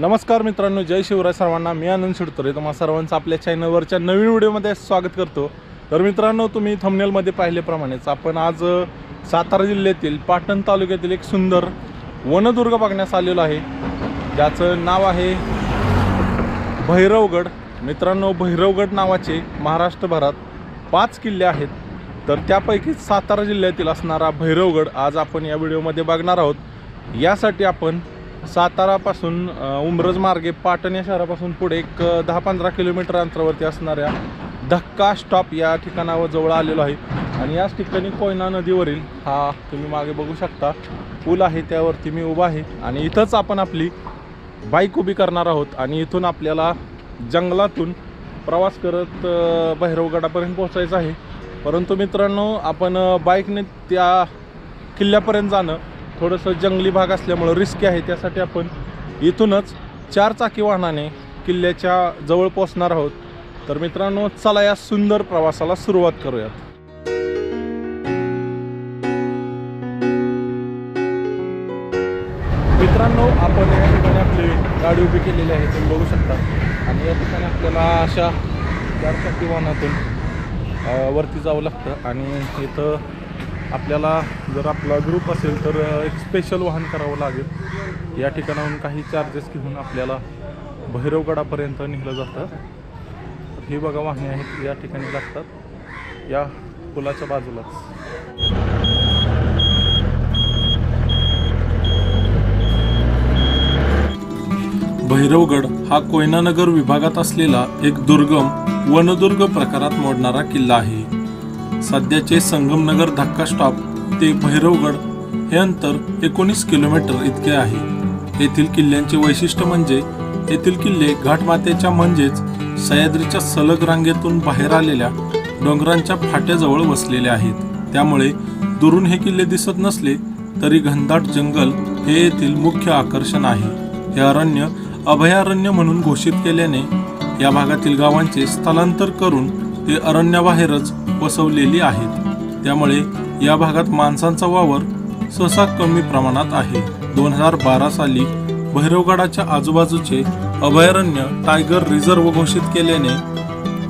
नमस्कार मित्रांनो जय शिवराय सर्वांना. मी आनंद शिडतोरे. तुम्हा सर्वांचं आपल्या चॅनलवरच्या नवीन व्हिडिओमध्ये स्वागत करतो. तर मित्रांनो तुम्ही थमनेलमध्ये पाहिल्याप्रमाणेच आपण आज सातारा जिल्ह्यातील पाटण तालुक्यातील एक सुंदर वनदुर्ग बघण्यास आलेलो आहे. ज्याचं नाव आहे भैरवगड. मित्रांनो भैरवगड नावाचे महाराष्ट्रभरात पाच किल्ले आहेत. तर त्यापैकीच सातारा जिल्ह्यातील असणारा भैरवगड आज आपण या व्हिडिओमध्ये बघणार आहोत. यासाठी आपण सातारापासून उमरज मार्गे पाटण या शहरापासून पुढे एक दहा पंधरा किलोमीटर अंतरावरती असणाऱ्या धक्का स्टॉप या ठिकाणावर जवळ आलेलो आहे. आणि याच ठिकाणी कोयना नदीवरील हा तुम्ही मागे बघू शकता पूल आहे त्यावरती मी उभा आहे. आणि इथंच आपण आपली बाईक उभी करणार आहोत आणि इथून आपल्याला जंगलातून प्रवास करत भैरवगडापर्यंत पोहोचायचं आहे. परंतु मित्रांनो आपण बाईकने त्या किल्ल्यापर्यंत जाणं थोडंसं जंगली भाग असल्यामुळं रिस्की आहे. त्यासाठी आपण इथूनच चार चाकी वाहनाने किल्ल्याच्या जवळ पोहोचणार आहोत. तर मित्रांनो चला या सुंदर प्रवासाला सुरुवात करूयात. मित्रांनो आपण या ठिकाणी आपली गाडी उभी केलेली आहे तुम्ही बघू शकता. आणि या ठिकाणी आपल्याला अशा चार चाकी वाहनातून वरती जावं लागतं. आणि इथं आपल्याला जर आपला ग्रुप असेल तर एक स्पेशल वाहन करावं लागेल. या ठिकाणाहून काही चार्जेस घेऊन आपल्याला भैरवगडापर्यंत नेलं जातं. तर ही बघा वाहने आहेत या ठिकाणी लागतात. या पुलाच्या बाजूलाच. भैरवगड हा कोयनानगर विभागात असलेला एक दुर्गम वनदुर्ग प्रकारात मोडणारा किल्ला आहे. सध्याचे संगमनगर धक्का स्टॉप ते भैरवगड हे अंतर एकोणीस किलोमीटर इतके आहे. येथील किल्ल्यांचे वैशिष्ट्य म्हणजे येथील किल्ले घाटमातेच्या म्हणजेच सह्याद्रीच्या सलग रांगेतून बाहेर आलेल्या डोंगरांच्या फाट्याजवळ वसलेले आहेत. त्यामुळे दुरून हे किल्ले दिसत नसले तरी घनदाट जंगल हे येथील मुख्य आकर्षण आहे. हे अरण्य अभयारण्य म्हणून घोषित केल्याने या भागातील गावांचे स्थलांतर करून ते अरण्याबाहेरच वसवलेली आहेत. त्यामुळे या भागात माणसांचा वावर सहसा कमी प्रमाणात आहे. दोन हजार बारा साली भैरवगडाच्या आजूबाजूचे अभयारण्य टायगर रिझर्व घोषित केल्याने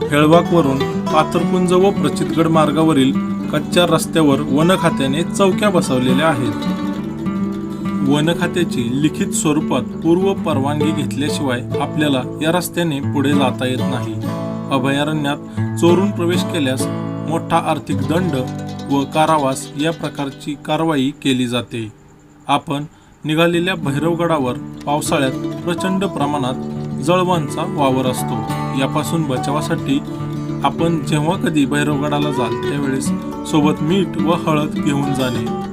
हेळवाकवरून पाथरकुंज व प्रचितगड मार्गावरील कच्च्या रस्त्यावर वन खात्याने चौक्या बसवलेल्या आहेत. वन खात्याची लिखित स्वरूपात पूर्व परवानगी घेतल्याशिवाय आपल्याला या रस्त्याने पुढे जाता येत नाही. अभयारण्यात चोरून प्रवेश केल्यास मोठा आर्थिक दंड व कारावास या प्रकारची कारवाई केली जाते. आपण निघालेल्या भैरवगडावर पावसाळ्यात प्रचंड प्रमाणात जळवांचा वावर असतो. यापासून बचावासाठी आपण जेव्हा कधी भैरवगडाला जाल त्यावेळेस सोबत मीठ व हळद घेऊन जाणे.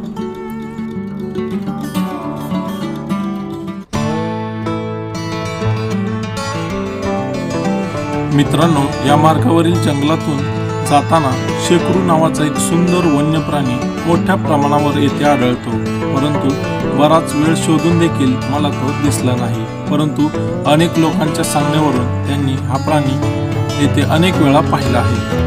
मित्रांनो या मार्गावरील जंगलातून जाताना शेकरू नावाचा एक सुंदर वन्य प्राणी मोठ्या प्रमाणावर येथे आढळतो. परंतु बराच वेळ शोधून देखील मला तो दिसला नाही. परंतु अनेक लोकांच्या सांगण्यावरून त्यांनी हा प्राणी येथे अनेक वेळा पाहिला आहे.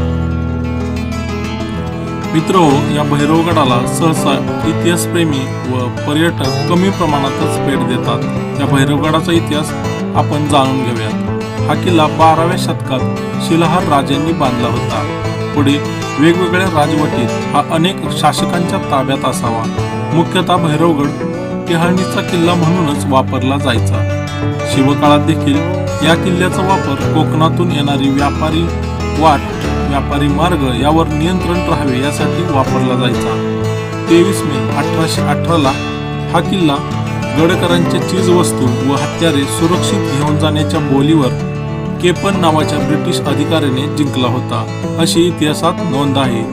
मित्र या भैरवगडाला सहसा इतिहासप्रेमी व पर्यटक कमी प्रमाणातच भेट देतात. या भैरवगडाचा इतिहास आपण जाणून घेऊयात. हा किल्ला बाराव्या शतकात शिलाहार राजांनी बांधला होता. पुढे वेगवेगळ्या राजवटीत हा अनेक शासकांच्या ताब्यात असावा. मुख्यतः भैरवगड टिहाळणीचा किल्ला म्हणूनच वापरला जायचा. शिवकाळात देखील या किल्ल्याचा वापर कोकणातून येणारी व्यापारी वाट व्यापारी मार्ग यावर नियंत्रण राहावे यासाठी वापरला जायचा. तेवीस मे अठराशे अठराला हा किल्ला गडकरांच्या चीजवस्तू व हत्यारे सुरक्षित घेऊन जाण्याच्या बोलीवर केपन नावाच्या ब्रिटिश अधिकाऱ्याने जिंकला होता. अशी इतिहासात नोंद आहे.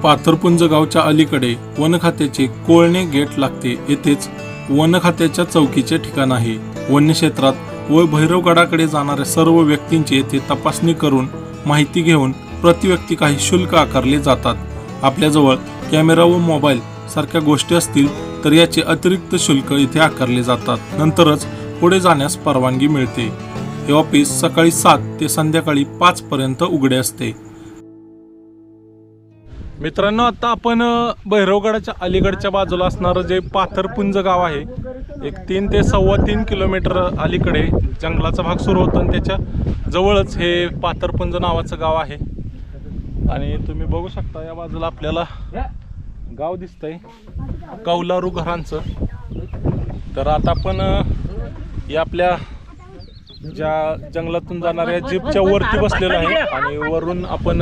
पाथरपुंज गावच्या अलीकडे वन खात्याचे कोळणे गेट लागते. येथेच वन खात्याच्या चौकीचे ठिकाण आहे. वन्य क्षेत्रात व भैरवगडाकडे जाणाऱ्या सर्व व्यक्तींची येथे तपासणी करून माहिती घेऊन प्रति व्यक्ती काही शुल्क आकारले जातात. आपल्याजवळ कॅमेरा व मोबाईल सारख्या गोष्टी असतील तर याचे अतिरिक्त शुल्क इथे आकारले जातात. नंतरच पुढे जाण्यास परवानगी मिळते. हे ऑफिस सकाळी सात ते संध्याकाळी पाच पर्यंत उघडे असते. मित्रांनो आता आपण भैरवगडाच्या अलीकडच्या बाजूला असणारं जे पाथरपुंज गाव आहे एक तीन ते सव्वा तीन किलोमीटर अलीकडे जंगलाचा भाग सुरू होतो आणि त्याच्या जवळच हे पाथरपुंज नावाचं गाव आहे. आणि तुम्ही बघू शकता या बाजूला आपल्याला गाव दिसतंय कौलारू घरांचं. तर आता आपण या आपल्या ज्या जंगलातून जाणाऱ्या जीपच्या वरती बसलेलो आहे आणि वरून आपण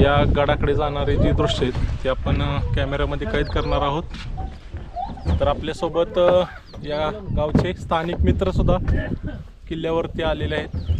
या गडाकडे जाणारे जे दृश्य आहेत ते आपण कॅमेऱ्यामध्ये कैद करणार आहोत. तर आपल्यासोबत या गावचे स्थानिक मित्र सुद्धा किल्ल्यावरती आलेले आहेत.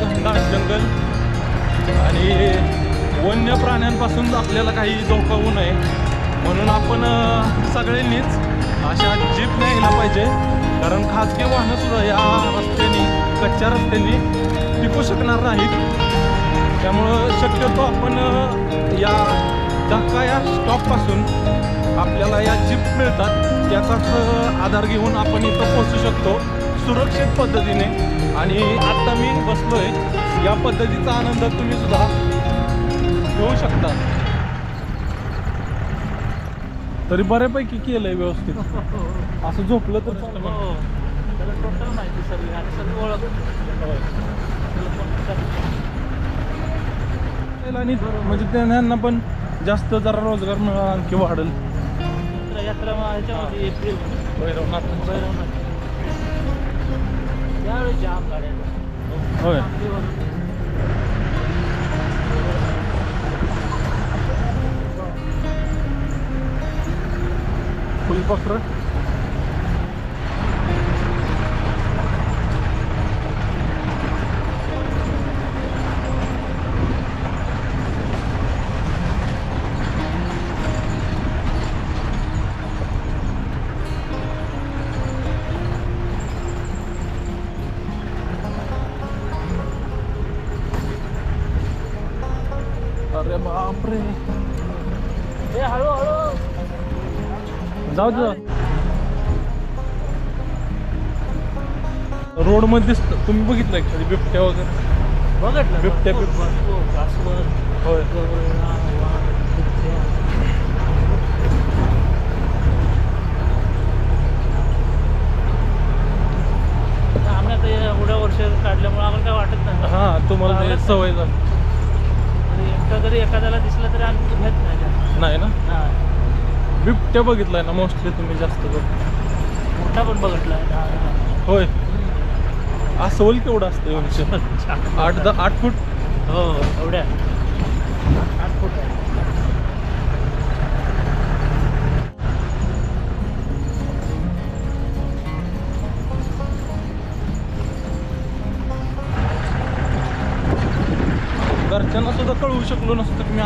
घनदाट जंगल आणि वन्य प्राण्यांपासून आपल्याला काही धोका होऊ नये. म्हणून आपण सगळ्यांनीच अशा जीप न्यायला पाहिजे. कारण खाजगी वाहनंसुद्धा या रस्त्याने कच्च्या रस्त्याने टिकू शकणार नाहीत. त्यामुळं शक्यतो आपण या धक्का या स्टॉपपासून आपल्याला या जीप मिळतात. त्याचाच आधार घेऊन आपण इथं पोहोचू शकतो. सुरक्षित पद्धतीने. आणि आता मी बसलोय. या पद्धतीचा आनंद तुम्ही सुद्धा घेऊ शकता. तरी बऱ्यापैकी केलंय व्यवस्थित. असं झोपलं तर. हो. त्याला टोटल माहिती सगळी आणि सगळी ओळख. म्हणजे त्यांना पण जास्त जरा रोजगार मिळाला आणखी वाढेल. यात्रा एप्रिल. भैरवनाथ. भैरवनाथ. त्यावेळी जाम गाड्या होय फुलपाखरं अरे जाऊ दे. रोडमध्ये दिसत तुम्ही बघितलंय कधी बिबट्या वगैरे? बघितलं. बिबट्या, होय. आम्ही आता एवढ्या वर्ष काढल्यामुळे आम्हाला काय वाटत नाही. हा तुम्हाला सवय झाली. एकटा जरी एखाद्याला दिसला तरी आम्ही घेत नाही. ना. बिबट्या बघितलाय ना मोस्टली तुम्ही जास्त करून मोठा पण बघितला होय. अस्वल केवढं असतं आठ द आठ फूट? हो एवढ्या. आठ फूट घरच्यांना सुद्धा कळवू शकलो नसतं की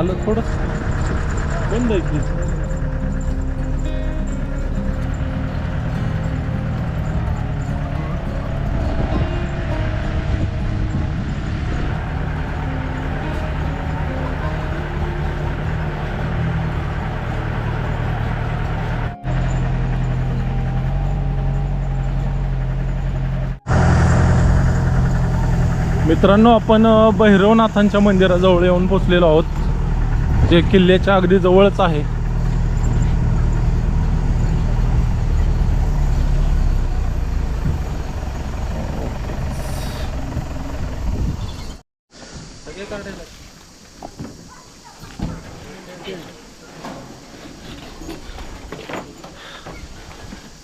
आलं थोडं. बंद आहे की? मित्रांनो आपण भैरवनाथांच्या मंदिराजवळ येऊन पोचलेलो आहोत. जे किल्ल्याच्या अगदी जवळच आहे.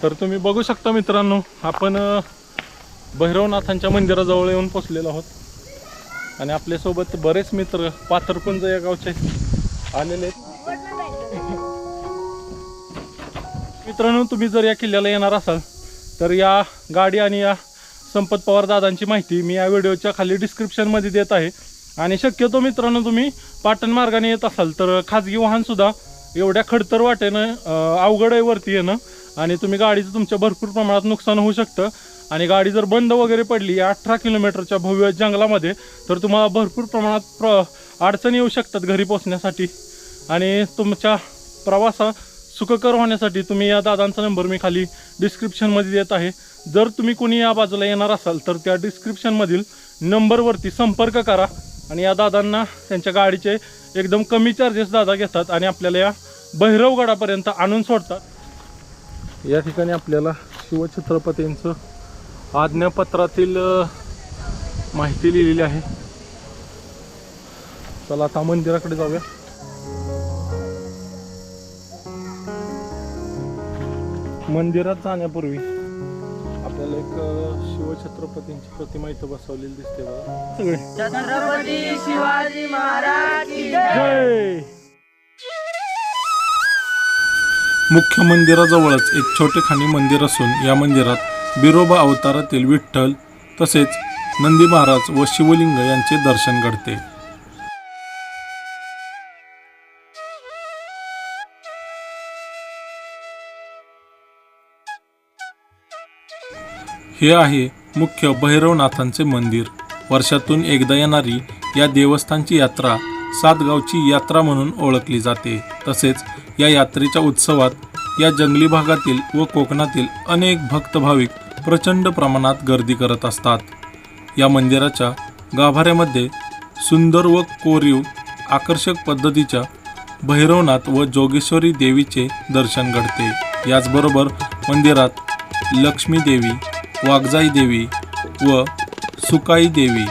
तर तुम्ही बघू शकता मित्रांनो आपण भैरवनाथांच्या मंदिराजवळ येऊन पोचलेलो आहोत. आणि आपल्यासोबत बरेच मित्र पाथरकुंज या गावचे आलेले. मित्रांनो तुम्ही जर या किल्ल्याला येणार असाल तर या गाडी आणि या संपत पवार दादांची माहिती मी या व्हिडिओच्या खाली डिस्क्रिप्शनमध्ये देत आहे. आणि शक्यतो मित्रांनो तुम्ही पाटण मार्गाने येत असाल तर खाजगी वाहनसुद्धा एवढ्या खडतर वाटेनं अवघड आहे वरती येणं. आणि तुम्ही गाडीचं तुमच्या भरपूर प्रमाणात नुकसान होऊ शकतं. आणि गाडी जर बंद वगैरे पडली अठरा किलोमीटरच्या भव्य जंगलामध्ये तर तुम्हाला भरपूर प्रमाणात प्र अडचणी येऊ शकतात घरी पोचण्यासाठी आणि तुमच्या प्रवासा सुखकर होण्यासाठी तुम्ही या दादांचा नंबर मी खाली डिस्क्रिप्शनमध्ये देत आहे. जर तुम्ही कोणी या बाजूला येणार असाल तर त्या डिस्क्रिप्शनमधील नंबरवरती संपर्क करा आणि या दादांना त्यांच्या गाडीचे एकदम कमी चार्जेस दादा घेतात आणि आपल्याला या भैरवगडापर्यंत आणून सोडतात. या ठिकाणी आपल्याला शिवछत्रपतींचं आज्ञापत्रातील माहिती लिहिलेली आहे. चला आता मंदिराकडे जाऊया. मंदिरात जाण्यापूर्वी आपल्याला एक शिवछत्रपतींची प्रतिमा इथं बसवलेली दिसते बघा. सगळे. छत्रपती शिवाजी महाराज जय! मुख्य मंदिराजवळच एक छोटेखानी मंदिर असून या मंदिरात बिरोबा अवतारातील विठ्ठल तसेच नंदी महाराज व शिवलिंग यांचे दर्शन घडते. हे आहे मुख्य भैरवनाथांचे मंदिर. वर्षातून एकदा येणारी या देवस्थानची यात्रा सातगावची यात्रा म्हणून ओळखली जाते. तसेच या यात्रेच्या उत्सवात या जंगली भागातील व कोकणातील अनेक भक्त भाविक प्रचंड प्रमाणात गर्दी करत असतात. या मंदिराच्या गाभाऱ्यामध्ये सुंदर व कोरीव आकर्षक पद्धतीच्या भैरवनाथ व जोगेश्वरी देवीचे दर्शन घडते. याचबरोबर मंदिरात लक्ष्मी देवी वागजाई देवी व सुकाई देवी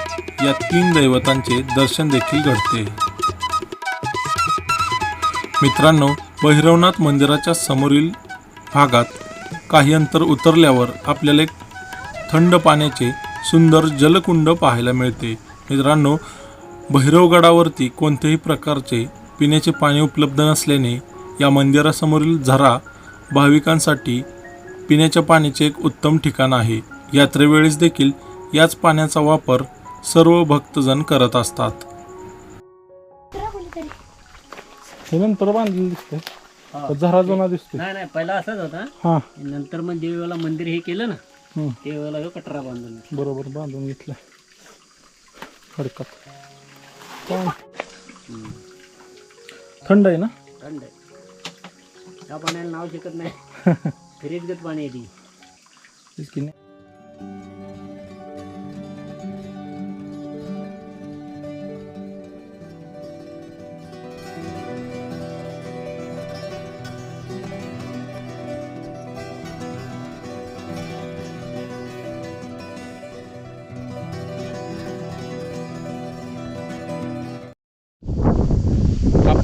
या तीन दैवतांचे दर्शन देखील घडते. मित्रांनो भैरवनाथ मंदिराच्या समोरील भागात काही अंतर उतरल्यावर आपल्याला एक थंड पाण्याचे सुंदर जलकुंड पाहायला मिळते. मित्रांनो भैरवगडावरती कोणत्याही प्रकारचे पिण्याचे पाणी उपलब्ध नसल्याने या मंदिरासमोरील झरा भाविकांसाठी पिण्याच्या पाण्याचे एक उत्तम ठिकाण आहे. यात्रेवेळेस देखील याच पाण्याचा वापर सर्व भक्तजण करत असतात. हे नंतर बांधलेलं दिसतंय झरा जुना दिसतोय. नाही नाही पहिला असाच होता. हा. नंतर मग देवीला मंदिर हे केलं ना देवीला ह्यो कटरा बांधून बरोबर बांधून घेतलं हडकात. पण थंड आहे ना? थंड आहे. त्या पाण्याला नाव शिकत नाही. फ्रीजगत पाणी आहे ती. तेच की नाही.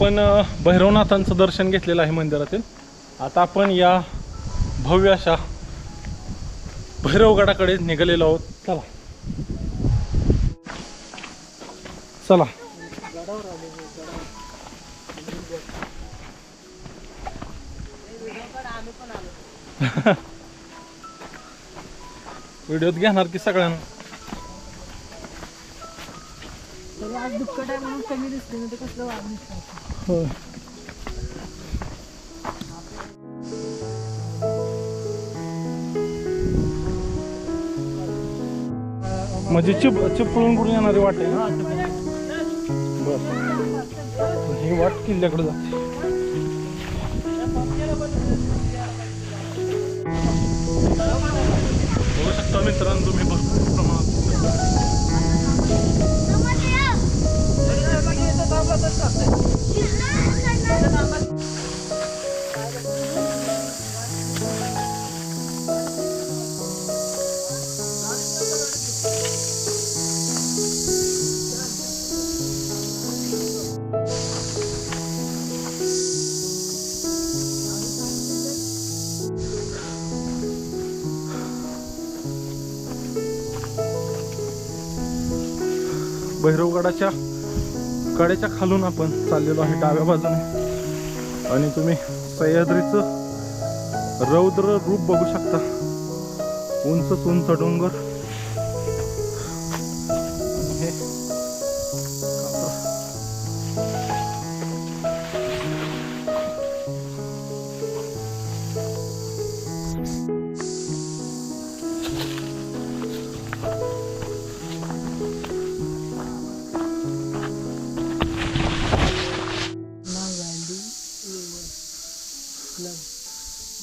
आपण भैरवनाथांचं दर्शन घेतलेलं आहे मंदिरातील. आता आपण या भव्य अशा भैरवगडाकडे निघालेलो आहोत. चला. चला. व्हिडिओत घेणार की सगळ्यांना? होय म्हणजे चिप चिपळून कुठून येणारी वाट आहे ना? बरं. ही वाट किल्ल्याकडे जाते. बघू शकता मित्रांनो तुम्ही भरपूर भैरवगडाच्या कडेच्या खालून आपण चाललेलो आहे डाव्या बाजूने. आणि तुम्ही सह्याद्रीचं रौद्र रूप बघू शकता. उंचच उंच डोंगर.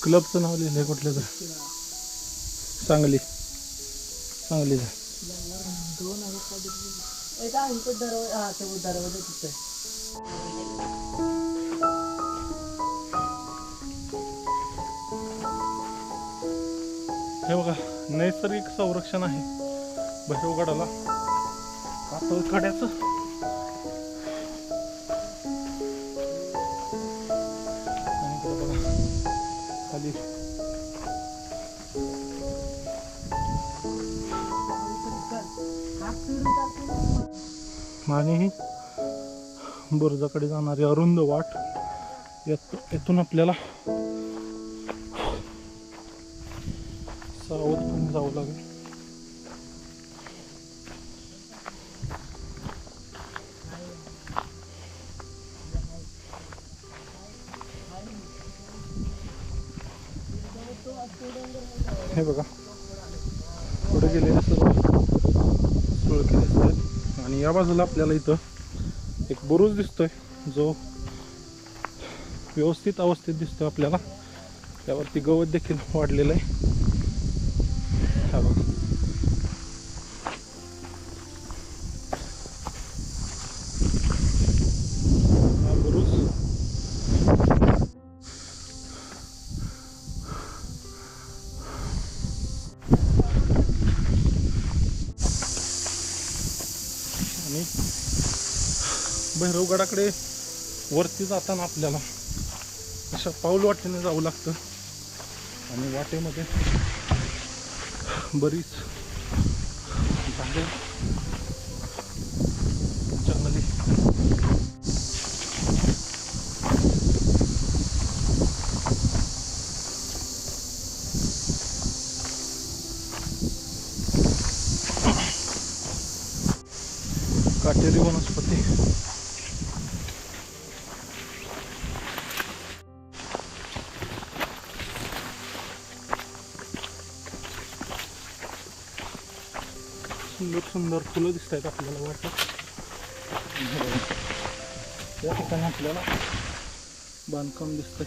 क्लबचं नाव लिहिलंय कुठलं तर? सांगली. सांगलीचं हे बघा नैसर्गिक संरक्षण आहे भैरवगडाला कातळ आणि बुरुजाकडे जाणारी अरुंद वाट यात येथून आपल्याला सावधपणे जावं लागेल. हे बघा पुढे गेलेले सर्व सुळके दिसतात आणि या बाजूला आपल्याला इथं एक बुरुज दिसतोय. जो व्यवस्थित अवस्थेत दिसतोय आपल्याला. त्यावरती गवत देखील वाढलेलं आहे. वरती जाताना आपल्याला अशा पाऊल वाटेने जावं लागतं. आणि वाटेमध्ये बरीच झाडे जंगली. काटेरी वनस्पती. फुलं दिसत आहेत आपल्याला वाटत या ठिकाणी आपल्याला बांधकाम दिसतंय.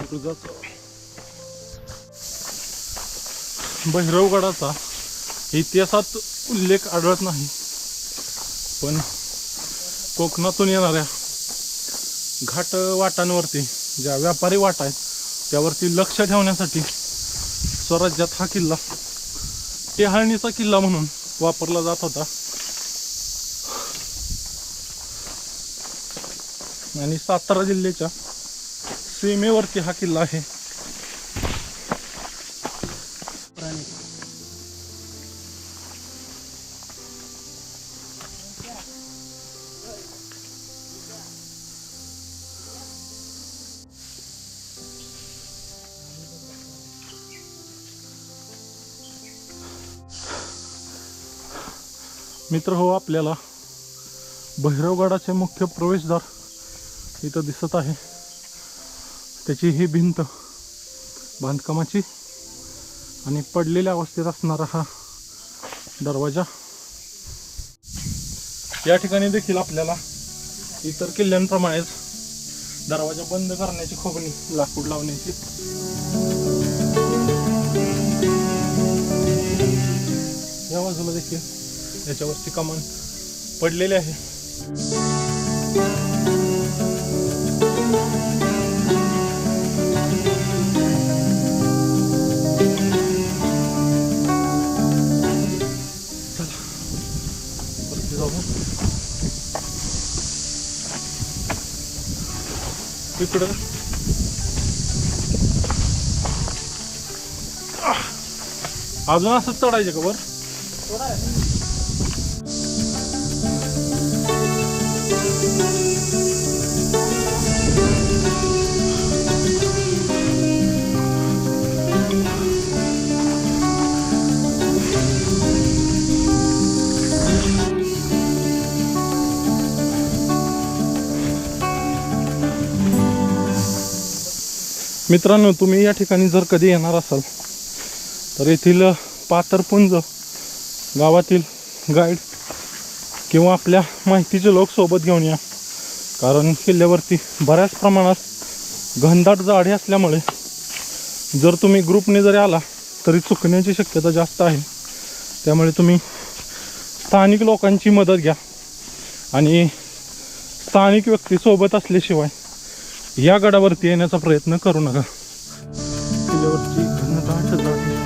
बुरुजाचं भैरवगडाचा इतिहासात उल्लेख आढळत नाही. पण कोकणातून येणाऱ्या घाट वाटांवरती ज्या व्यापारी वाटा आहेत त्यावरती लक्ष ठेवण्यासाठी स्वराज्यात हा किल्ला टेहाळणीचा किल्ला म्हणून वापरला जात होता. आणि सातारा जिल्ह्याच्या सीमेवरती हा किल्ला आहे. मित्र हो आपल्याला. भैरवगडाचे मुख्य प्रवेशद्वार इथं दिसत आहे. त्याची ही भिंत बांधकामाची आणि पडलेल्या अवस्थेत असणारा हा दरवाजा. या ठिकाणी देखील आपल्याला इतर किल्ल्यांप्रमाणेच दरवाजा बंद करण्याची खोबणी लाकूड लावण्याची. या बाजूला देखील याच्यावरती कमान पडलेले आहे. जाऊ. इकडं. अजून असंच चढायचं का बरं मित्रांनो तुम्ही या ठिकाणी जर कधी येणार असाल तर येथील पातरपुंज गावातील गाईड किंवा आपल्या माहितीचे लोक सोबत घेऊन या. कारण किल्ल्यावरती बऱ्याच प्रमाणात घनदाट झाडे असल्यामुळे जर तुम्ही ग्रुपने जरी आला तरी चुकण्याची शक्यता जास्त आहे. त्यामुळे तुम्ही स्थानिक लोकांची मदत घ्या. आणि स्थानिक व्यक्ती सोबत असल्याशिवाय या गडावरती येण्याचा प्रयत्न करू नका. किल्ल्यावरची घनदाट जाते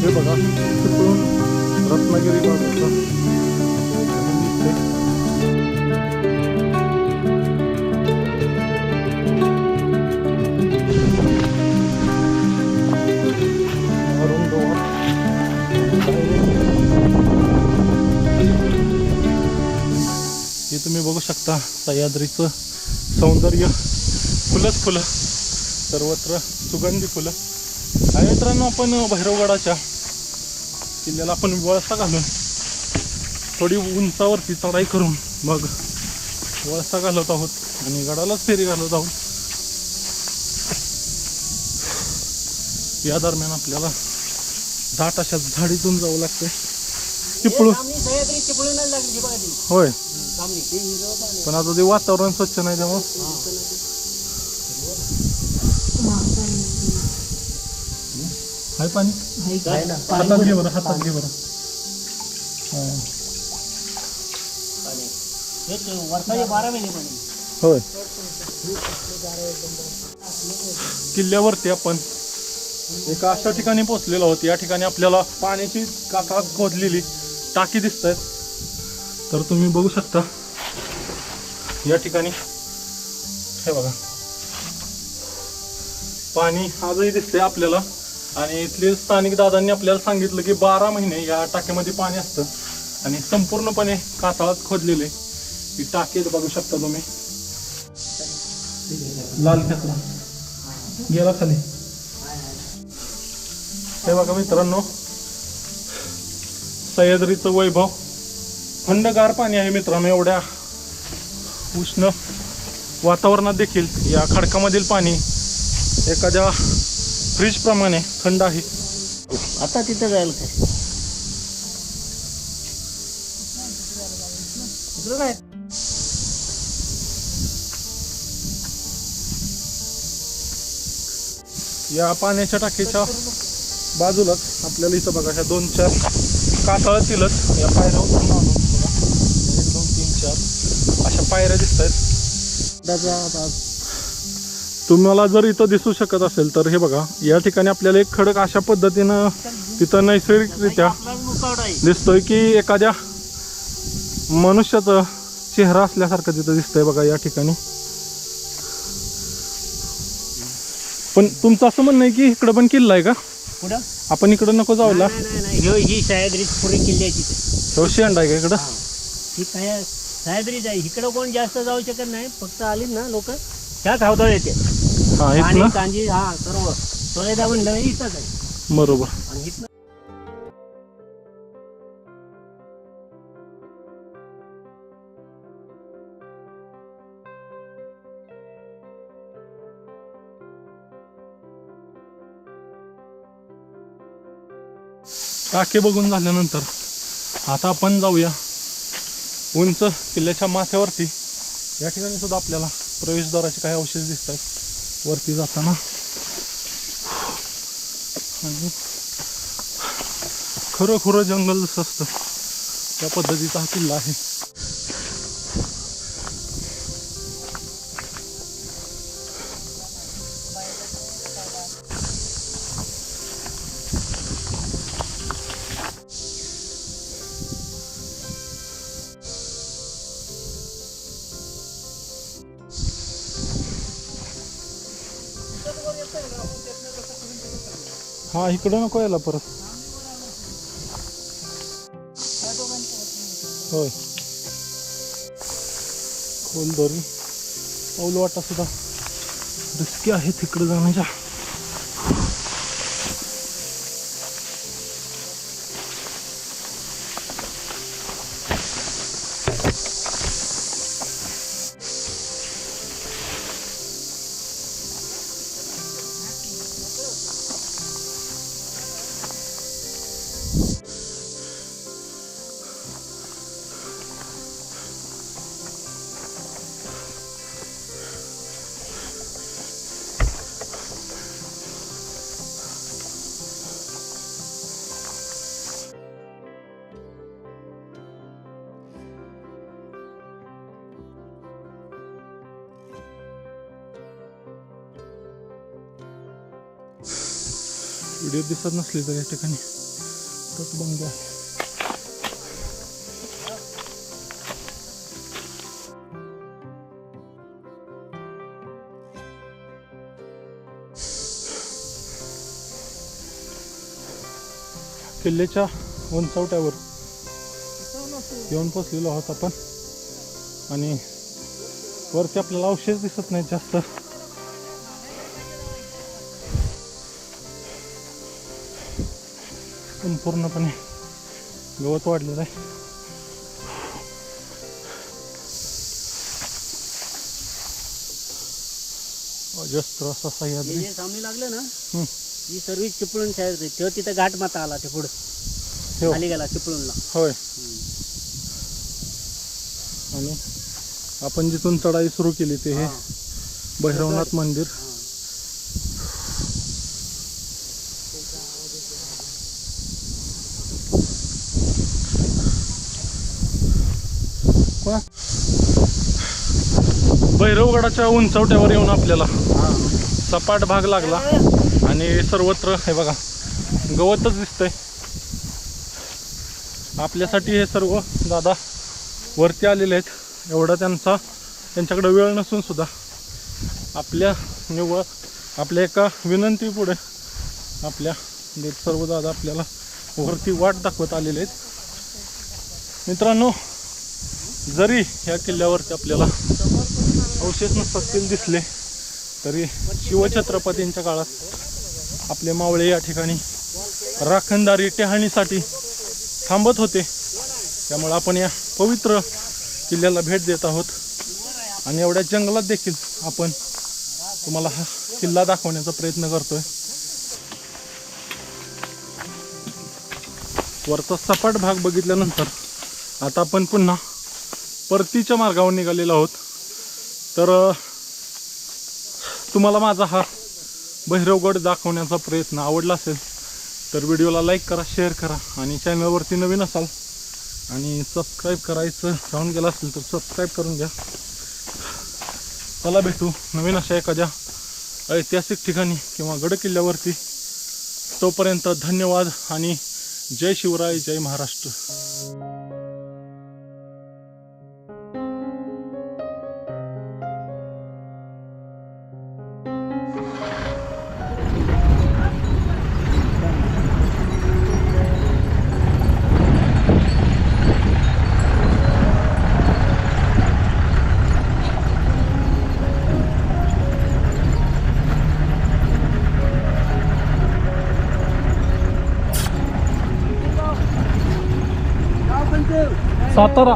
हे बघा तिकडून रत्नागिरी बाजूचा शकता सह्याद्रीचं सौंदर्य फुलंच फुलं सर्वत्र सुगंधी फुलं. आणि मित्रांनो आपण भैरवगडाच्या किल्ल्याला आपण वळसा घालून थोडी उंचावरती चढाई करून मग वळसा घालत आहोत आणि गडालाच फेरी घालत आहोत. या दरम्यान आपल्याला दाट अशा झाडीतून जावं लागतं चिपळू सामनी सह्याद्री चिपळून होय. पण आता ते वातावरण स्वच्छ नाही त्यामुळं. हाय पाणी. हातात घे बरं हातात घे बरं. बारा महिने होय. किल्ल्यावरती आपण एका अशा ठिकाणी पोहोचलेलो आहोत. या ठिकाणी आपल्याला पाण्याची काका खोदलेली टाकी दिसत आहेत तर तुम्ही बघू शकता. या ठिकाणी हे बघा. पाणी आजही दिसते आपल्याला. आणि इथले स्थानिक दादांनी आपल्याला सांगितलं की बारा महिने या टाक्यामध्ये पाणी असतं. आणि संपूर्णपणे कासाळात खोदलेले ही टाकी बघू शकता तुम्ही. लाल खेचला गेला खाली हे बघा मित्रांनो सह्याद्रीचं वैभव. थंडगार पाणी आहे मित्रांनो एवढ्या उष्ण वातावरणात देखील या खडकामधील पाणी एखाद्या फ्रीज प्रमाणे थंड आहे. आता तिथं जायला काय? या पाण्याच्या टाकीच्या बाजूलाच आपल्याला इथं बघा ह्या दोन चार कातळातीलच या पायऱ्या उतरून आणून बघा एक दोन तीन चार अशा पायऱ्या दिसत आहेत तुम्हाला जर इथं दिसू शकत असेल तर हे बघा या ठिकाणी आपल्याला एक खडक अशा पद्धतीनं तिथं नैसर्गिकरित्या दिसतोय की एखाद्या मनुष्याचा चेहरा असल्यासारखं तिथं दिसतंय बघा या ठिकाणी. पण तुमचं असं म्हणणं आहे की इकडं पण किल्ला आहे का? पुढं आपण इकडं नको जाऊला. ही सह्याद्री पुढे किल्ल्याची. शेंड आहे का इकडं? सह्याद्रीच आहे इकडं कोण जास्त जाऊ शकत नाही. फक्त आलीत ना लोक. ह्या खावताळ येते. हा आणि कांजी हा सर्व. सोयदा म्हणलं इथंच आहे. बरोबर. आणि इथनं टाके बघून झाल्यानंतर आता आपण जाऊया. उंच किल्ल्याच्या माथ्यावरती या ठिकाणी सुद्धा आपल्याला प्रवेशद्वाराचे काही अवशेष दिसत आहेत वरती जाताना. आणि खरं जंगल जसं असतं त्या पद्धतीचा हा किल्ला आहे. हा इकडं नको यायला परत. होय. खोल दोरी पाऊल वाटा सुद्धा रिस्की आहे तिकडे जाण्याच्या. व्हिडिओ दिसत नसली तर या ठिकाणी. तटबंदी आहे किल्ल्याच्या उंचवट्यावर येऊन पोचलेलो आहोत आपण. आणि वरती आपल्याला अवशेष दिसत नाही जास्त. संपूर्णपणे गवत वाढलेलं आहे. अजस्त्र असा सह्याद्री. सामने लागलं ना. ही सर्विस चिपळूण शाळेत. तेव्हा तिथं घाट माता आला ते पुढं. हो. खाली गेला चिपळूणला. होय. आणि आपण जिथून चढाई सुरू केली ते हे हा. भैरवनाथ मंदिर कोणा? भैरवगडाच्या उंचवट्यावर येऊन आपल्याला सपाट भाग लागला. आणि सर्वत्र हे बघा गवतच दिसतंय. आपल्यासाठी हे सर्व दादा वरती आलेले आहेत. एवढा त्यांचा त्यांच्याकडे वेळ नसून सुद्धा. आपल्या निव्वळ आपल्या एका विनंती पुढे आपल्या सर्व दादा आपल्याला वरती वाट दाखवत आलेले आहेत. मित्रांनो जरी या किल्ल्यावरती आपल्याला अवशेष नसतील दिसले तरी शिवछत्रपतींच्या काळात आपले मावळे या ठिकाणी राखणदारी टेहाणीसाठी थांबत होते. त्यामुळे आपण या पवित्र किल्ल्याला भेट देत आहोत. आणि एवढ्या जंगलात देखील आपण तुम्हाला हा किल्ला दाखवण्याचा प्रयत्न करतोय. वरचा सपाट भाग बघितल्यानंतर आता आपण पुन्हा परतीच्या मार्गावर निघालेलो आहोत. तर तुम्हाला माझा हा भैरवगड दाखवण्याचा प्रयत्न आवडला असेल तर व्हिडिओला लाईक करा शेअर करा आणि चॅनलवरती नवीन असाल आणि सबस्क्राईब करायचं राहून गेलं असेल तर सबस्क्राईब करून घ्या. चला भेटू नवीन अशा एखाद्या ऐतिहासिक ठिकाणी किंवा गडकिल्ल्यावरती. तोपर्यंत धन्यवाद आणि जय शिवराय जय महाराष्ट्र. सातारा